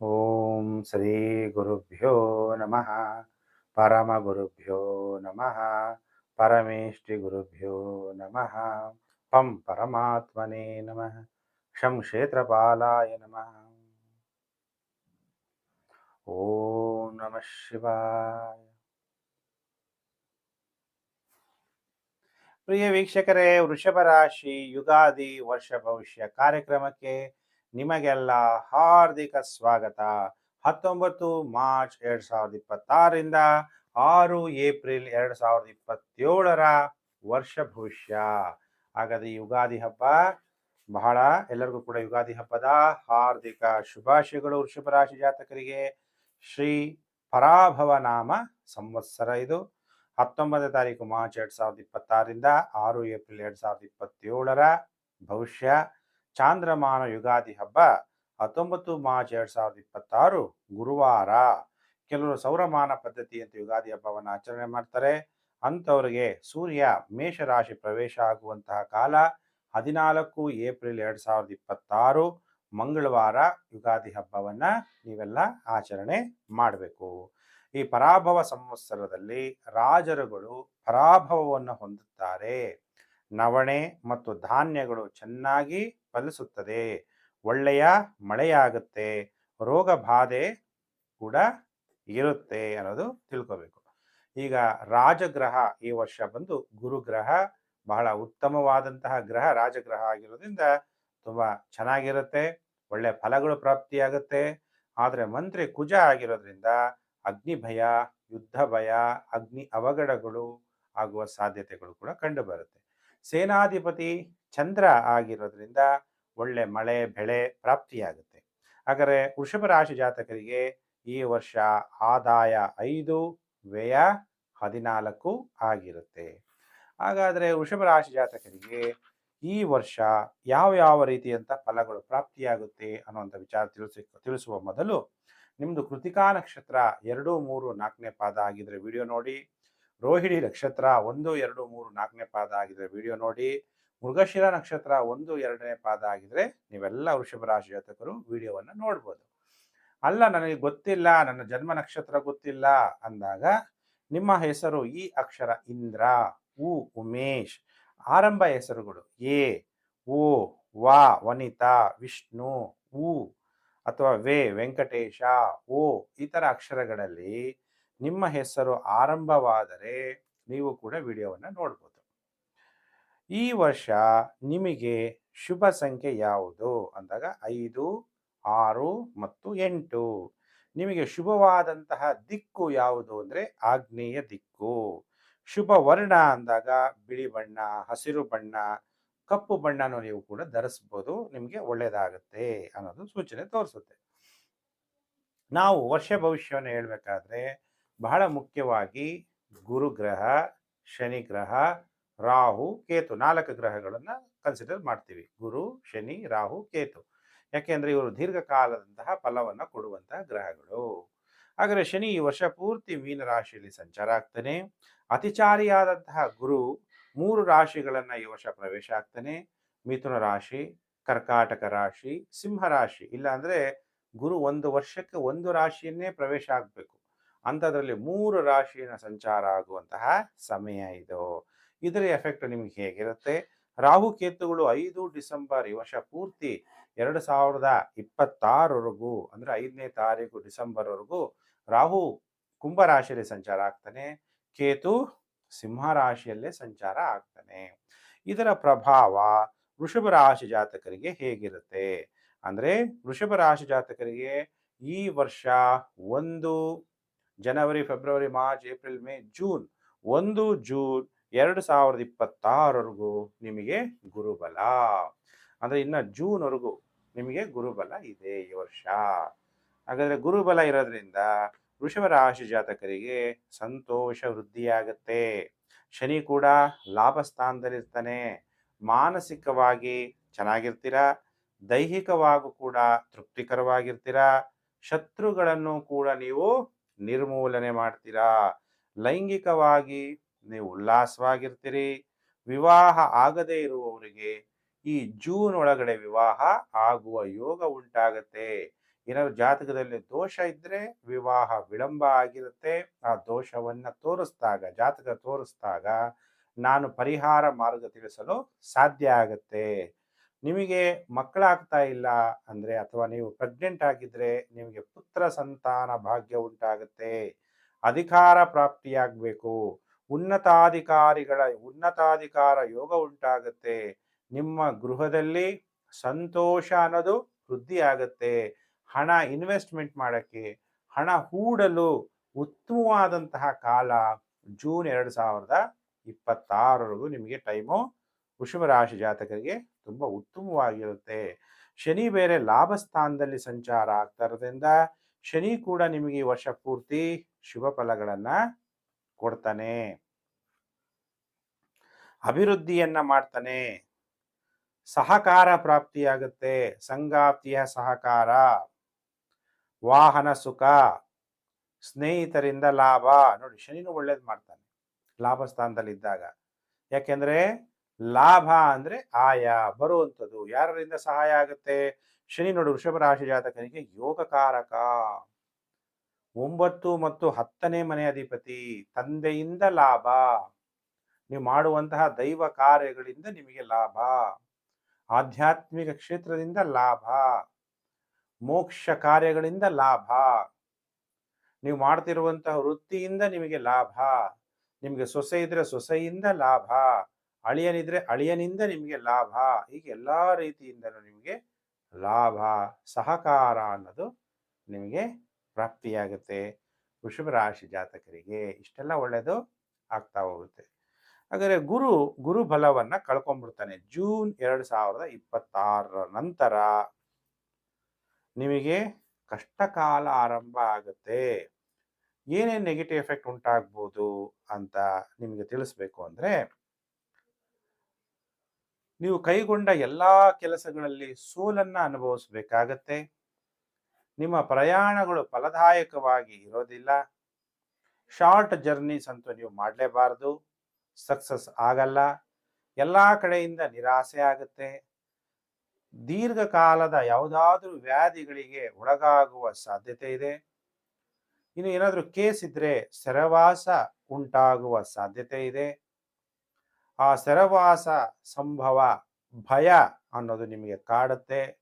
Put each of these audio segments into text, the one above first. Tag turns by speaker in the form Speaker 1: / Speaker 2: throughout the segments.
Speaker 1: ಓಂ ಶ್ರೀ ಗುರುಭ್ಯೋ ನಮಃ ಪರಮಗುರುಭ್ಯೋ ನಮಃ ಪರಮೇಷ್ಠಿ ಗುರುಭ್ಯೋ ನಮಃ ಪಂ ಪರಮಾತ್ಮನೇ ನಮಃ ಶಂ ಕ್ಷೇತ್ರಪಾಲಾಯ ನಮಃ ಓಂ ನಮಃ ಶಿವಾಯ ಪ್ರಿಯ ವೀಕ್ಷಕರೇ ವೃಷಭ ರಾಶಿ ಯುಗಾದಿ ವರ್ಷ ಭವಿಷ್ಯ ಕಾರ್ಯಕ್ರಮಕ್ಕೆ ನಿಮಗೆಲ್ಲ ಹಾರ್ದಿಕ ಸ್ವಾಗತ. ಹತ್ತೊಂಬತ್ತು ಮಾರ್ಚ್ ಎರಡ್ ಸಾವಿರದ ಇಪ್ಪತ್ತಾರರಿಂದ ಆರು ಏಪ್ರಿಲ್ ಎರಡ್ ಸಾವಿರದ ಇಪ್ಪತ್ತೇಳರ ವರ್ಷ ಭವಿಷ್ಯ. ಹಾಗಾದ್ರೆ ಯುಗಾದಿ ಹಬ್ಬ ಬಹಳ ಎಲ್ಲರಿಗೂ ಕೂಡ ಯುಗಾದಿ ಹಬ್ಬದ ಹಾರ್ದಿಕ ಶುಭಾಶಯಗಳು ವೃಷಭ ರಾಶಿ ಜಾತಕರಿಗೆ. ಶ್ರೀ ಪರಾಭವ ನಾಮ ಸಂವತ್ಸರ ಇದು. ಹತ್ತೊಂಬತ್ತನೇ ತಾರೀಕು ಮಾರ್ಚ್ ಎರಡ್ ಸಾವಿರದ ಇಪ್ಪತ್ತಾರರಿಂದ ಆರು ಏಪ್ರಿಲ್ ಎರಡ್ ಸಾವಿರದ ಇಪ್ಪತ್ತೇಳರ ಭವಿಷ್ಯ. ಚಾಂದ್ರಮಾನ ಯುಗಾದಿ ಹಬ್ಬ ಹತ್ತೊಂಬತ್ತು ಮಾರ್ಚ್ ಎರಡ್ ಸಾವಿರದ ಇಪ್ಪತ್ತಾರು ಗುರುವಾರ. ಕೆಲವರು ಸೌರಮಾನ ಪದ್ಧತಿ ಅಂತ ಯುಗಾದಿ ಹಬ್ಬವನ್ನು ಆಚರಣೆ ಮಾಡ್ತಾರೆ. ಅಂಥವ್ರಿಗೆ ಸೂರ್ಯ ಮೇಷರಾಶಿ ಪ್ರವೇಶ ಆಗುವಂತಹ ಕಾಲ ಹದಿನಾಲ್ಕು ಏಪ್ರಿಲ್ ಎರಡ್ ಸಾವಿರದ ಇಪ್ಪತ್ತಾರು ಮಂಗಳವಾರ ಯುಗಾದಿ ಹಬ್ಬವನ್ನ ನೀವೆಲ್ಲ ಆಚರಣೆ ಮಾಡಬೇಕು. ಈ ಪರಾಭವ ಸಂವತ್ಸರದಲ್ಲಿ ರಾಜರುಗಳು ಪರಾಭವವನ್ನು ಹೊಂದುತ್ತಾರೆ. ನವಣೆ ಮತ್ತು ಧಾನ್ಯಗಳು ಚೆನ್ನಾಗಿ ಫಲಿಸುತ್ತದೆ. ಒಳ್ಳೆಯ ಮಳೆಯಾಗುತ್ತೆ ರೋಗ ಬಾಧೆ ಕೂಡ ಇರುತ್ತೆ ಅನ್ನೋದು ತಿಳ್ಕೋಬೇಕು. ಈಗ ರಾಜಗ್ರಹ ಈ ವರ್ಷ ಬಂದು ಗುರುಗ್ರಹ, ಬಹಳ ಉತ್ತಮವಾದಂತಹ ಗ್ರಹ ರಾಜಗ್ರಹ ಆಗಿರೋದ್ರಿಂದ ತುಂಬಾ ಚೆನ್ನಾಗಿರುತ್ತೆ, ಒಳ್ಳೆ ಫಲಗಳು ಪ್ರಾಪ್ತಿಯಾಗುತ್ತೆ. ಆದರೆ ಮಂತ್ರಿ ಕುಜ ಆಗಿರೋದ್ರಿಂದ ಅಗ್ನಿ ಭಯ ಯುದ್ಧ ಭಯ ಅಗ್ನಿ ಅವಘಡಗಳು ಆಗುವ ಸಾಧ್ಯತೆಗಳು ಕೂಡ ಕಂಡುಬರುತ್ತೆ ಸೇನಾಧಿಪತಿ ಚಂದ್ರ ಆಗಿರೋದ್ರಿಂದ ಒಳ್ಳೆ ಮಳೆ, ಬೆಳೆ ಪ್ರಾಪ್ತಿಯಾಗುತ್ತೆ. ಹಾಗಾದರೆ ವೃಷಭ ರಾಶಿ ಜಾತಕರಿಗೆ ಈ ವರ್ಷ ಆದಾಯ ಐದು, ವ್ಯಯ ಹದಿನಾಲ್ಕು ಆಗಿರುತ್ತೆ. ಹಾಗಾದರೆ ವೃಷಭ ರಾಶಿ ಜಾತಕರಿಗೆ ಈ ವರ್ಷ ಯಾವ ಯಾವ ರೀತಿಯಂಥ ಫಲಗಳು ಪ್ರಾಪ್ತಿಯಾಗುತ್ತೆ ಅನ್ನುವಂಥ ವಿಚಾರ ತಿಳಿಸಿ, ತಿಳಿಸುವ ಮೊದಲು ನಿಮ್ಮದು ಕೃತಿಕಾ ನಕ್ಷತ್ರ ಎರಡು, ಮೂರು, ನಾಲ್ಕನೇ ಪಾದ ಆಗಿದ್ರೆ ವಿಡಿಯೋ ನೋಡಿ. ರೋಹಿಣಿ ನಕ್ಷತ್ರ ಒಂದು, ಎರಡು, ಮೂರು, ನಾಲ್ಕನೇ ಪಾದ ಆಗಿದ್ರೆ ವಿಡಿಯೋ ನೋಡಿ. ಮೃಗಶಿರ ನಕ್ಷತ್ರ ಒಂದು ಎರಡನೇ ಪಾದ ಆಗಿದ್ರೆ ನೀವೆಲ್ಲ ವೃಷಭ ರಾಶಿ ಜಾತಕರು ವಿಡಿಯೋವನ್ನು ನೋಡ್ಬೋದು. ಅಲ್ಲ, ನನಗೆ ಗೊತ್ತಿಲ್ಲ, ನನ್ನ ಜನ್ಮ ನಕ್ಷತ್ರ ಗೊತ್ತಿಲ್ಲ ಅಂದಾಗ ನಿಮ್ಮ ಹೆಸರು ಈ ಅಕ್ಷರ ಇಂದ್ರ, ಉ, ಉಮೇಶ್, ಆರಂಭ ಹೆಸರುಗಳು ಎ ಓ ವಾ, ವನಿತಾ, ವಿಷ್ಣು, ಉ ಅಥವಾ ವೇ, ವೆಂಕಟೇಶ, ಓ ಇತರ ಅಕ್ಷರಗಳಲ್ಲಿ ನಿಮ್ಮ ಹೆಸರು ಆರಂಭವಾದರೆ ನೀವು ಕೂಡ ವಿಡಿಯೋವನ್ನು ನೋಡ್ಬೋದು. ಈ ವರ್ಷ ನಿಮಗೆ ಶುಭ ಸಂಖ್ಯೆ ಯಾವುದು? ಅಂದಾಗ ಐದು, ಆರು ಮತ್ತು ಎಂಟು. ನಿಮಗೆ ಶುಭವಾದಂತಹ ದಿಕ್ಕು ಯಾವುದು ಅಂದರೆ ಆಗ್ನೇಯ ದಿಕ್ಕು. ಶುಭ ವರ್ಣ ಅಂದಾಗ ಬಿಳಿ ಬಣ್ಣ, ಹಸಿರು ಬಣ್ಣ, ಕಪ್ಪು ಬಣ್ಣನೂ ನೀವು ಕೂಡ ಧರಿಸ್ಬೋದು, ನಿಮಗೆ ಒಳ್ಳೆಯದಾಗುತ್ತೆ ಅನ್ನೋದು ಸೂಚನೆ ತೋರಿಸುತ್ತೆ. ನಾವು ವರ್ಷ ಭವಿಷ್ಯವನ್ನು ಹೇಳಬೇಕಾದ್ರೆ ಬಹಳ ಮುಖ್ಯವಾಗಿ ಗುರುಗ್ರಹ ಶನಿ ಗ್ರಹ ರಾಹು, ಕೇತು ನಾಲ್ಕು ಗ್ರಹಗಳನ್ನು ಕನ್ಸಿಡರ್ ಮಾಡ್ತೀವಿ. ಗುರು, ಶನಿ, ರಾಹು, ಕೇತು. ಯಾಕೆಂದರೆ ಇವರು ದೀರ್ಘಕಾಲದಂತಹ ಫಲವನ್ನು ಕೊಡುವಂತಹ ಗ್ರಹಗಳು. ಹಾಗಾದರೆ ಶನಿ ಈ ವರ್ಷ ಪೂರ್ತಿ ಮೀನ ರಾಶಿಯಲ್ಲಿ ಸಂಚಾರ ಆಗ್ತಾನೆ. ಅತಿಚಾರಿಯಾದಂತಹ ಗುರು ಮೂರು ರಾಶಿಗಳನ್ನ ಈ ವರ್ಷ ಪ್ರವೇಶ ಆಗ್ತಾನೆ. ಮಿಥುನ ರಾಶಿ, ಕರ್ಕಾಟಕ ರಾಶಿ, ಸಿಂಹ ರಾಶಿ. ಇಲ್ಲ ಅಂದ್ರೆ ಗುರು ಒಂದು ವರ್ಷಕ್ಕೆ ಒಂದು ರಾಶಿಯನ್ನೇ ಪ್ರವೇಶ ಆಗಬೇಕು. ಅಂಥದ್ರಲ್ಲಿ ಮೂರು ರಾಶಿಯನ್ನು ಸಂಚಾರ ಆಗುವಂತಹ ಸಮಯ ಇದು. ಇದರ ಎಫೆಕ್ಟ್ ನಿಮ್ಗೆ ಹೇಗಿರುತ್ತೆ? ರಾಹು ಕೇತುಗಳು ಐದು ಡಿಸೆಂಬರ್ ಈ ವರ್ಷ ಪೂರ್ತಿ ಎರಡು ಸಾವಿರದ ಇಪ್ಪತ್ತಾರವರೆಗೂ ಅಂದ್ರೆ ಐದನೇ ತಾರೀಕು ಡಿಸೆಂಬರ್ವರೆಗೂ ರಾಹು ಕುಂಭ ರಾಶಿಯಲ್ಲಿ ಸಂಚಾರ ಆಗ್ತಾನೆ. ಕೇತು ಸಿಂಹ ರಾಶಿಯಲ್ಲೇ ಸಂಚಾರ ಆಗ್ತಾನೆ. ಇದರ ಪ್ರಭಾವ ವೃಷಭ ರಾಶಿ ಜಾತಕರಿಗೆ ಹೇಗಿರುತ್ತೆ? ಅಂದ್ರೆ ವೃಷಭ ರಾಶಿ ಜಾತಕರಿಗೆ ಈ ವರ್ಷ ಒಂದು ಜನವರಿ, ಫೆಬ್ರವರಿ, ಮಾರ್ಚ್, ಏಪ್ರಿಲ್, ಮೇ, ಜೂನ್, ಒಂದು ಜೂನ್ ಎರಡು ಸಾವಿರದ ಇಪ್ಪತ್ತಾರವರೆಗೂ ನಿಮಗೆ ಗುರುಬಲ. ಅಂದ್ರೆ ಇನ್ನು ಜೂನ್ವರೆಗೂ ನಿಮಗೆ ಗುರುಬಲ ಇದೆ ಈ ವರ್ಷ. ಹಾಗಾದ್ರೆ ಗುರುಬಲ ಇರೋದ್ರಿಂದ ವೃಷಭ ರಾಶಿ ಜಾತಕರಿಗೆ ಸಂತೋಷ ವೃದ್ಧಿಯಾಗುತ್ತೆ. ಶನಿ ಕೂಡ ಲಾಭ ಸ್ಥಾನದಲ್ಲಿರ್ತಾನೆ ಮಾನಸಿಕವಾಗಿ ಚೆನ್ನಾಗಿರ್ತೀರಾ? ದೈಹಿಕವಾಗೂ ಕೂಡ ತೃಪ್ತಿಕರವಾಗಿರ್ತೀರಾ? ಶತ್ರುಗಳನ್ನು ಕೂಡ ನೀವು ನಿರ್ಮೂಲನೆ ಮಾಡ್ತೀರಾ? ಲೈಂಗಿಕವಾಗಿ ನೀವು ಉಲ್ಲಾಸವಾಗಿರ್ತೀರಿ. ವಿವಾಹ ಆಗದೇ ಇರುವವರಿಗೆ ಈ ಜೂನ್ ಒಳಗಡೆ ವಿವಾಹ ಆಗುವ ಯೋಗ ಉಂಟಾಗತ್ತೆ. ಏನಾದ್ರು ಜಾತಕದಲ್ಲಿ ದೋಷ ಇದ್ರೆ ವಿವಾಹ ವಿಳಂಬ ಆಗಿರುತ್ತೆ. ಆ ದೋಷವನ್ನ ತೋರಿಸ್ದಾಗ, ಜಾತಕ ತೋರಿಸ್ದಾಗ ನಾನು ಪರಿಹಾರ ಮಾರ್ಗ ತಿಳಿಸಲು ಸಾಧ್ಯ ಆಗತ್ತೆ. ನಿಮಗೆ ಮಕ್ಕಳಾಗ್ತಾ ಇಲ್ಲ ಅಂದ್ರೆ ಅಥವಾ ನೀವು ಪ್ರೆಗ್ನೆಂಟ್ ಆಗಿದ್ರೆ ನಿಮಗೆ ಪುತ್ರ ಸಂತಾನ ಭಾಗ್ಯ ಉಂಟಾಗತ್ತೆ. ಅಧಿಕಾರ ಪ್ರಾಪ್ತಿಯಾಗಬೇಕು. ಉನ್ನತಾಧಿಕಾರಿಗಳ ಉನ್ನತಾಧಿಕಾರ ಯೋಗ ಉಂಟಾಗುತ್ತೆ. ನಿಮ್ಮ ಗೃಹದಲ್ಲಿ ಸಂತೋಷ ಅನ್ನೋದು ವೃದ್ಧಿ ಆಗತ್ತೆ ಹಣ ಇನ್ವೆಸ್ಟ್ಮೆಂಟ್ ಮಾಡೋಕ್ಕೆ, ಹಣ ಹೂಡಲು ಉತ್ತಮವಾದಂತಹ ಕಾಲ ಜೂನ್ ಎರಡು ಸಾವಿರದ ಇಪ್ಪತ್ತಾರರವರೆಗೂ ನಿಮಗೆ ಟೈಮು ರಾಶಿ ಜಾತಕರಿಗೆ ತುಂಬ ಉತ್ತಮವಾಗಿರುತ್ತೆ. ಶನಿ ಬೇರೆ ಲಾಭ ಸ್ಥಾನದಲ್ಲಿ ಸಂಚಾರ ಆಗ್ತಾ ಇರೋದ್ರಿಂದ ಶನಿ ಕೂಡ ನಿಮಗೆ ಈ ವರ್ಷ ಪೂರ್ತಿ ಶುಭ ಫಲಗಳನ್ನ ಕೊಡ್ತಾನೆ. ಅಭಿವೃದ್ಧಿಯನ್ನ ಮಾಡ್ತಾನೆ. ಸಹಕಾರ ಪ್ರಾಪ್ತಿಯಾಗುತ್ತೆ. ಸಂಗಾಪ್ತಿಯ ಸಹಕಾರ. ವಾಹನ ಸುಖ. ಸ್ನೇಹಿತರಿಂದ ಲಾಭ. ನೋಡಿ, ಶನಿನೂ ಒಳ್ಳೇದು ಮಾಡ್ತಾನೆ ಲಾಭ ಸ್ಥಾನದಲ್ಲಿ ಇದ್ದಾಗ ಯಾಕೆಂದ್ರೆ ಲಾಭ ಅಂದ್ರೆ ಆಯ, ಬರುವಂಥದ್ದು. ಯಾರರಿಂದ ಸಹಾಯ ಆಗುತ್ತೆ? ಶನಿ ನೋಡಿ, ವೃಷಭ ರಾಶಿ ಜಾತಕನಿಗೆ ಯೋಗಕಾರಕ. ಒಂಬತ್ತು ಮತ್ತು ಹತ್ತನೇ ಮನೆ ಅಧಿಪತಿ, ತಂದೆಯಿಂದ ಲಾಭ. ನೀವು ಮಾಡುವಂತಹ ದೈವ ಕಾರ್ಯಗಳಿಂದ ನಿಮಗೆ ಲಾಭ. ಆಧ್ಯಾತ್ಮಿಕ ಕ್ಷೇತ್ರದಿಂದ ಲಾಭ. ಮೋಕ್ಷ ಕಾರ್ಯಗಳಿಂದ ಲಾಭ. ನೀವು ಮಾಡ್ತಿರುವಂತಹ ವೃತ್ತಿಯಿಂದ ನಿಮಗೆ ಲಾಭ. ನಿಮಗೆ ಸೊಸೆ ಇದ್ರೆ ಸೊಸೆಯಿಂದ ಲಾಭ. ಅಳಿಯನಿದ್ರೆ ಅಳಿಯನಿಂದ ನಿಮಗೆ ಲಾಭ. ಹೀಗೆ ಎಲ್ಲ ರೀತಿಯಿಂದಲೂ ನಿಮಗೆ ಲಾಭ. ಸಹಕಾರ ಅನ್ನೋದು ನಿಮಗೆ ಪ್ರಾಪ್ತಿಯಾಗುತ್ತೆ. ವೃಷಭ ರಾಶಿ ಜಾತಕರಿಗೆ ಇಷ್ಟೆಲ್ಲ ಒಳ್ಳೆಯದು ಆಗ್ತಾ ಹೋಗುತ್ತೆ. ಹಾಗಾದರೆ ಗುರು ಗುರು ಬಲವನ್ನ ಕಳ್ಕೊಂಡ್ಬಿಡ್ತಾನೆ ಜೂನ್ ಎರಡು ಸಾವಿರದ ಇಪ್ಪತ್ತಾರರ ನಂತರ. ನಿಮಗೆ ಕಷ್ಟಕಾಲ ಆರಂಭ ಆಗುತ್ತೆ. ಏನೇನು ನೆಗೆಟಿವ್ ಎಫೆಕ್ಟ್ ಉಂಟಾಗ್ಬೋದು ಅಂತ ನಿಮಗೆ ತಿಳಿಸ್ಬೇಕು ಅಂದರೆ, ನೀವು ಕೈಗೊಂಡ ಎಲ್ಲ ಕೆಲಸಗಳಲ್ಲಿ ಸೋಲನ್ನು ಅನುಭವಿಸ್ಬೇಕಾಗತ್ತೆ. ನಿಮ್ಮ ಪ್ರಯಾಣಗಳು ಫಲದಾಯಕವಾಗಿ ಇರೋದಿಲ್ಲ. ಶಾರ್ಟ್ ಜರ್ನೀಸ್ ಅಂತೂ ನೀವು ಮಾಡಲೇಬಾರ್ದು. ಸಕ್ಸಸ್ ಆಗಲ್ಲ. ಎಲ್ಲ ಕಡೆಯಿಂದ ನಿರಾಸೆ ಆಗುತ್ತೆ. ದೀರ್ಘಕಾಲದ ಯಾವುದಾದ್ರೂ ವ್ಯಾಧಿಗಳಿಗೆ ಒಳಗಾಗುವ ಸಾಧ್ಯತೆ ಇದೆ. ಇನ್ನು ಏನಾದರೂ ಕೇಸ್ ಇದ್ರೆ ಸೆರವಾಸ ಉಂಟಾಗುವ ಸಾಧ್ಯತೆ ಇದೆ. ಆ ಸೆರವಾಸ ಸಂಭವ ಭಯ ಅನ್ನೋದು ನಿಮಗೆ ಕಾಡುತ್ತೆ.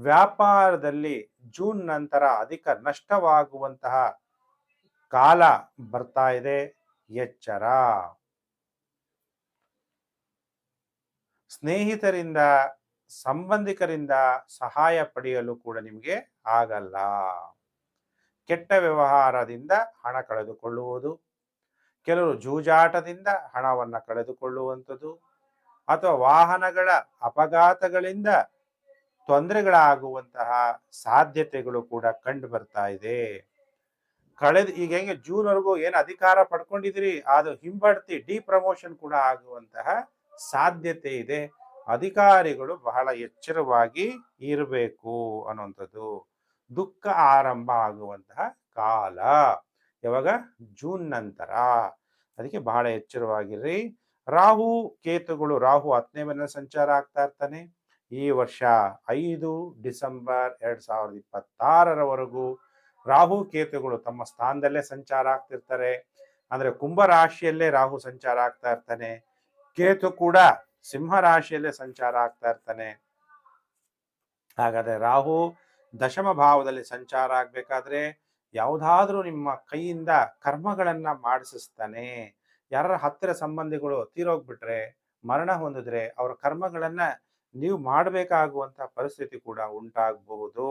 Speaker 1: ವ್ಯಾಪಾರದಲ್ಲಿ ಜೂನ್ ನಂತರ ಅಧಿಕ ನಷ್ಟವಾಗುವಂತಹ ಕಾಲ ಬರ್ತಾ ಇದೆ. ಎಚ್ಚರ. ಸ್ನೇಹಿತರಿಂದ, ಸಂಬಂಧಿಕರಿಂದ ಸಹಾಯ ಪಡೆಯಲು ಕೂಡ ನಿಮಗೆ ಆಗಲ್ಲ. ಕೆಟ್ಟ ವ್ಯವಹಾರದಿಂದ ಹಣ ಕಳೆದುಕೊಳ್ಳುವುದು, ಕೆಲವರು ಜೂಜಾಟದಿಂದ ಹಣವನ್ನು ಕಳೆದುಕೊಳ್ಳುವಂಥದ್ದು, ಅಥವಾ ವಾಹನಗಳ ಅಪಘಾತಗಳಿಂದ ತೊಂದರೆಗಳಾಗುವಂತಹ ಸಾಧ್ಯತೆಗಳು ಕೂಡ ಕಂಡು ಬರ್ತಾ ಇದೆ. ಕಳೆದ ಈಗ ಹೆಂಗೆ ಜೂನ್ವರೆಗೂ ಏನು ಅಧಿಕಾರ ಪಡ್ಕೊಂಡಿದ್ರಿ ಅದು ಹಿಂಬಡ್ತಿ ಡಿ ಪ್ರಮೋಷನ್ ಕೂಡ ಆಗುವಂತಹ ಸಾಧ್ಯತೆ ಇದೆ. ಅಧಿಕಾರಿಗಳು ಬಹಳ ಎಚ್ಚರವಾಗಿ ಇರಬೇಕು ಅನ್ನುವಂಥದ್ದು. ದುಃಖ ಆರಂಭ ಆಗುವಂತಹ ಕಾಲ. ಯಾವಾಗ? ಜೂನ್ ನಂತರ. ಅದಕ್ಕೆ ಬಹಳ ಎಚ್ಚರವಾಗಿರ್ರಿ. ರಾಹು, ಕೇತುಗಳು, ರಾಹು ಹತ್ತನೇ ಮನೆ ಸಂಚಾರ ಆಗ್ತಾ ಇರ್ತಾನೆ. ಈ ವರ್ಷ ಐದು ಡಿಸೆಂಬರ್ ಎರಡ್ ಸಾವಿರದ ಇಪ್ಪತ್ತಾರರವರೆಗೂ ರಾಹು ಕೇತುಗಳು ತಮ್ಮ ಸ್ಥಾನದಲ್ಲೇ ಸಂಚಾರ ಆಗ್ತಿರ್ತಾರೆ. ಅಂದ್ರೆ ಕುಂಭ ರಾಶಿಯಲ್ಲೇ ರಾಹು ಸಂಚಾರ ಆಗ್ತಾ ಇರ್ತಾನೆ. ಕೇತು ಕೂಡ ಸಿಂಹ ರಾಶಿಯಲ್ಲೇ ಸಂಚಾರ ಆಗ್ತಾ ಇರ್ತಾನೆ. ಹಾಗಾದ್ರೆ ರಾಹು ದಶಮ ಭಾವದಲ್ಲಿ ಸಂಚಾರ ಆಗ್ಬೇಕಾದ್ರೆ ಯಾವುದಾದ್ರೂ ನಿಮ್ಮ ಕೈಯಿಂದ ಕರ್ಮಗಳನ್ನ ಮಾಡಿಸಿಸ್ತಾನೆ. ಯಾರ ಹತ್ತಿರ ಸಂಬಂಧಿಗಳು ತೀರೋಗ್ಬಿಟ್ರೆ, ಮರಣ ಹೊಂದಿದ್ರೆ ಅವರ ಕರ್ಮಗಳನ್ನ ನೀವು ಮಾಡಬೇಕಾಗುವಂತ ಪರಿಸ್ಥಿತಿ ಕೂಡ ಉಂಟಾಗಬಹುದು.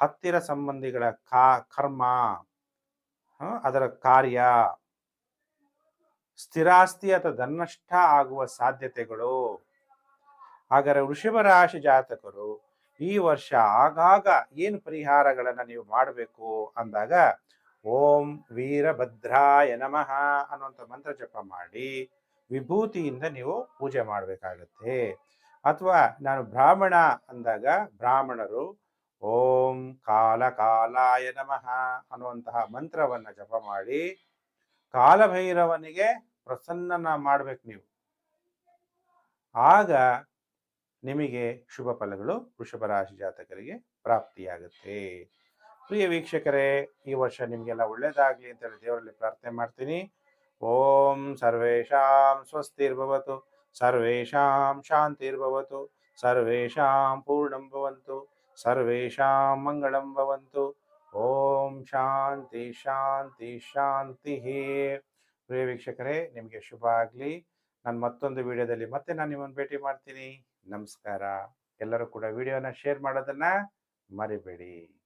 Speaker 1: ಹತ್ತಿರ ಸಂಬಂಧಿಗಳ ಕಾ, ಕರ್ಮ ಅದರ ಕಾರ್ಯ. ಸ್ಥಿರಾಸ್ತಿ ಅಥವಾ ಧನ್ನಷ್ಟ ಆಗುವ ಸಾಧ್ಯತೆಗಳು. ಹಾಗಾದ್ರೆ ವೃಷಭ ರಾಶಿ ಜಾತಕರು ಈ ವರ್ಷ ಆಗಾಗ ಏನು ಪರಿಹಾರಗಳನ್ನ ನೀವು ಮಾಡಬೇಕು ಅಂದಾಗ, ಓಂ ವೀರಭದ್ರಾಯ ನಮಃ ಅನ್ನುವಂಥ ಮಂತ್ರ ಜಪ ಮಾಡಿ ವಿಭೂತಿಯಿಂದ ನೀವು ಪೂಜೆ ಮಾಡಬೇಕಾಗತ್ತೆ. ಅಥವಾ ನಾನು ಬ್ರಾಹ್ಮಣ ಅಂದಾಗ ಬ್ರಾಹ್ಮಣರು ಓಂ ಕಾಲ ಕಾಲಾಯ ನಮಃ ಅನ್ನುವಂತಹ ಮಂತ್ರವನ್ನ ಜಪ ಮಾಡಿ ಕಾಲಭೈರವನಿಗೆ ಪ್ರಸನ್ನನ ಮಾಡ್ಬೇಕು ನೀವು. ಆಗ ನಿಮಗೆ ಶುಭ ಫಲಗಳು ವೃಷಭ ರಾಶಿ ಜಾತಕರಿಗೆ ಪ್ರಾಪ್ತಿಯಾಗುತ್ತೆ. ಪ್ರಿಯ ವೀಕ್ಷಕರೇ, ಈ ವರ್ಷ ನಿಮಗೆಲ್ಲ ಒಳ್ಳೇದಾಗ್ಲಿ ಅಂತ ಹೇಳಿ ದೇವರಲ್ಲಿ ಪ್ರಾರ್ಥನೆ ಮಾಡ್ತೀನಿ. ಓಂ ಸರ್ವೇಷಾಂ ಸ್ವಸ್ತಿರ್ಭವತು. ಸರ್ವೇಷಾಂ ಶಾಂತಿರ್ಭವತು ಸರ್ವೇಷಾಂ ಪೂರ್ಣಂ ಭವಂತು ಸರ್ವೇಷಾಂ ಮಂಗಳಂ ಓಂ ಶಾಂತಿ ಶಾಂತಿ ಶಾಂತಿ ಪ್ರಿಯ ವೀಕ್ಷಕರೇ, ನಿಮಗೆ ಶುಭ ಆಗಲಿ. ನಾನು ಮತ್ತೊಂದು ವಿಡಿಯೋದಲ್ಲಿ ಮತ್ತೆ ನಾನು ನಿಮ್ಮನ್ನು ಭೇಟಿ ಮಾಡ್ತೀನಿ. ನಮಸ್ಕಾರ. ಎಲ್ಲರೂ ಕೂಡ ವಿಡಿಯೋನ ಶೇರ್ ಮಾಡೋದನ್ನ ಮರಿಬೇಡಿ.